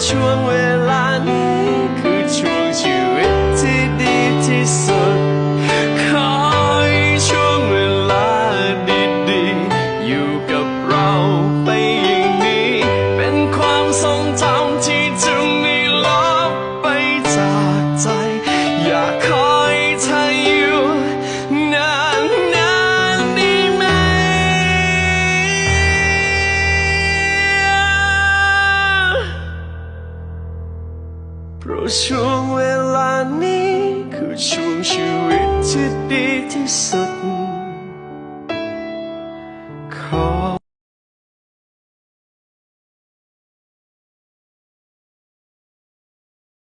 chuông เพราะช่วงเวลานี้คือช่วงชีวิตที่ดีที่สุดขอ